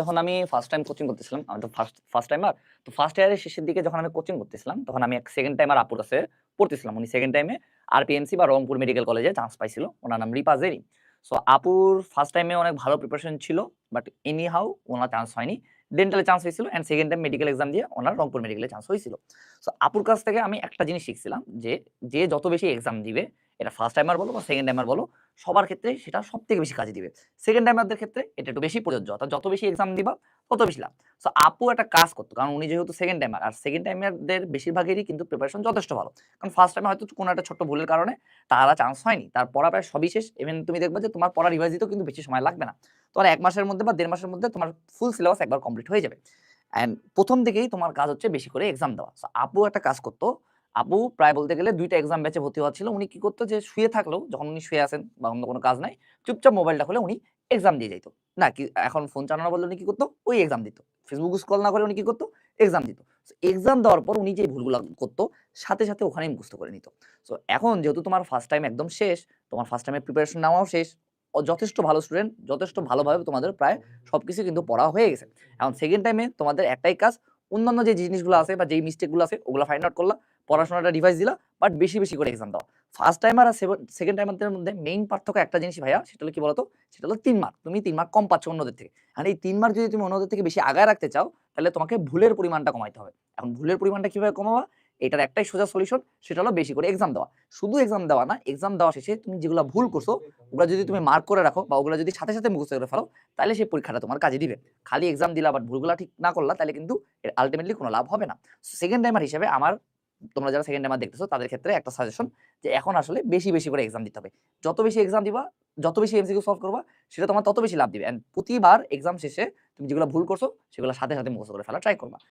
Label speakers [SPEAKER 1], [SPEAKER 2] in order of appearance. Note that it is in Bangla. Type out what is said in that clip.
[SPEAKER 1] যখন আমি ফার্স্ট টাইম কোচিং করতেছিলাম, আমি তো ফার্স্ট ফার্স্ট টাইমার তো ফার্স্ট ইয়ারের শেষের দিকে যখন আমি কোচিং করতেছিলাম, তখন আমি এক সেকেন্ড টাইমার আপুর কাছে পড়তেছিলাম। উনি সেকেন্ড টাইমে আরপিএমসি বা রংপুর মেডিকেল কলেজে চান্স পাইছিল। ওনার নাম রিপা জেরি। সো আপুর ফার্স্ট টাইমে অনেক ভালো প্রিপারেশন ছিল বাট এনি হাউ ওনার চান্স হয়নি। ডেন্টালে চান্স হয়েছিল and second time medical exam দিয়ে ওনার রংপুর মেডিকেলে চান্স হয়েছিল। সো আপুর কাছ থেকে আমি একটা জিনিস শিখছিলাম যে যে যত বেশি এক্সাম দিবে এটা ফার্স্ট টাইমার বলো বা সেকেন্ড টাইমার বলো, সবার ক্ষেত্রে সেটা সব থেকে বেশি কাজে দিবে। সেকেন্ড টাইমারদের ক্ষেত্রে এটা একটু বেশি প্রযোজ্য, অর্থাৎ যত বেশি এক্সাম দিবা, তত বেশি লাভ। সো আপু একটা কাজ করতো, কারণ উনি যেহেতু সেকেন্ড টাইমার আর সেকেন্ড টাইমারদের বেশিরভাগেরই কিন্তু প্রিপারেশন যথেষ্ট ভালো। কারণ ফার্স্ট টাইমে হয়তো কোনো একটা ছোট্ট ভুলের কারণে তারা চান্স হয়নি, তার পড়া প্রায় সবই শেষ ইভেন তুমি দেখবে যে তোমার পড়া রিভাইজ দিতেও কিন্তু বেশি সময় লাগবে না। তোমার এক মাসের মধ্যে বা দেড় মাসের মধ্যে তোমার ফুল সিলেবাস একবার কমপ্লিট হয়ে যাবে। অ্যান্ড প্রথম থেকেই তোমার কাজ হচ্ছে বেশি করে এক্সাম দেওয়া। সো আপু একটা কাজ করতো আপু প্রায় বলতে গেলে দুইটা এক্সাম ব্যাচে ভর্তি হওয়া ছিল। উনি কি করতো যে শুয়ে থাকলেও যখন উনি শুয়ে আসেন বা অন্য কোনো কাজ নাই চুপচাপ মোবাইলটা খুলে উনি এক্সাম দিয়ে যাইতো। না কি এখন ফোন চালানো বললে উনি কি করতো? ওই এক্সাম দিত। ফেসবুক স্ক্রল না করে উনি কি করতো? এক্সাম দিত। এক্সাম দেওয়ার পর উনি যে ভুলগুলো করতো সাথে সাথে ওখানেই মুখস্থ করে নিত। সো এখন যেহেতু তোমার ফার্স্ট টাইম একদম শেষ তোমার ফার্স্ট টাইমের প্রিপারেশন নেওয়াও শেষ ও যথেষ্ট ভালো স্টুডেন্ট যথেষ্ট ভালোভাবে তোমাদের প্রায় সবকিছু কিন্তু পড়া হয়ে গেছে। এখন সেকেন্ড টাইমে তোমাদের একটাই কাজ অন্যান্য যে জিনিসগুলো আছে বা যেই মিস্টেকগুলো আছে, ওগুলো ফাইন্ড আউট করলা, পড়াশোনাটা রিভাইজ দিলা বাট বেশি বেশি করে এক্সাম দাও। ফার্স্ট টাইমার আর সেকেন্ড টাইমারদের মধ্যে মেইন পার্থক্য একটা জিনিস ভাইয়া, সেটা হলো কি বলতো? সেটা হলো তিন মার্ক তুমি তিন মার্ক কম পাচ্ছ অন্যদের থেকে। আর এই তিন মার্ক যদি তুমি অন্যদের থেকে বেশি আগায় রাখতে চাও, তাহলে তোমাকে ভুলের পরিমাণটা কমাইতে হবে। এখন ভুলের পরিমাণটা কীভাবে কমাবা? এটার একটাই সোজা সলিউশন সেটা হলো বেশি করে এক্সাম দেওয়া। শুধু এক্সাম দেওয়া না এক্সাম দেওয়া শেষে তুমি যেগুলো ভুল করছ, ওগুলো যদি তুমি মার্ক করে রাখো বা ওগুলো যদি সাথে সাথে মুখস্থ করে ফেলো, তাহলে সেই পরীক্ষাটা তোমার কাজে দিবে। খালি এক্সাম দিলা বাট ভুলগুলো ঠিক না করলা, তাহলে কিন্তু এর আলটিমেটলি কোনো লাভ হবে না। সেকেন্ড টাইমার হিসেবে আমার, তোমরা যারা সেকেন্ড টাইমার দেখতেছো, তাদের ক্ষেত্রে একটা সাজেশন যে এখন আসলে বেশি বেশি করে এক্সাম দিতে হবে। যত বেশি এক্সাম দিবা, যত বেশি এমসিকিউ সলভ করবা, সেটা তোমার তত বেশি লাভ দিবে। এন্ড প্রতিবার এক্সাম শেষে তুমি যেগুলো ভুল করছ, সেগুলো সাথে সাথে মুখস্থ করে ফেলা ট্রাই করবা।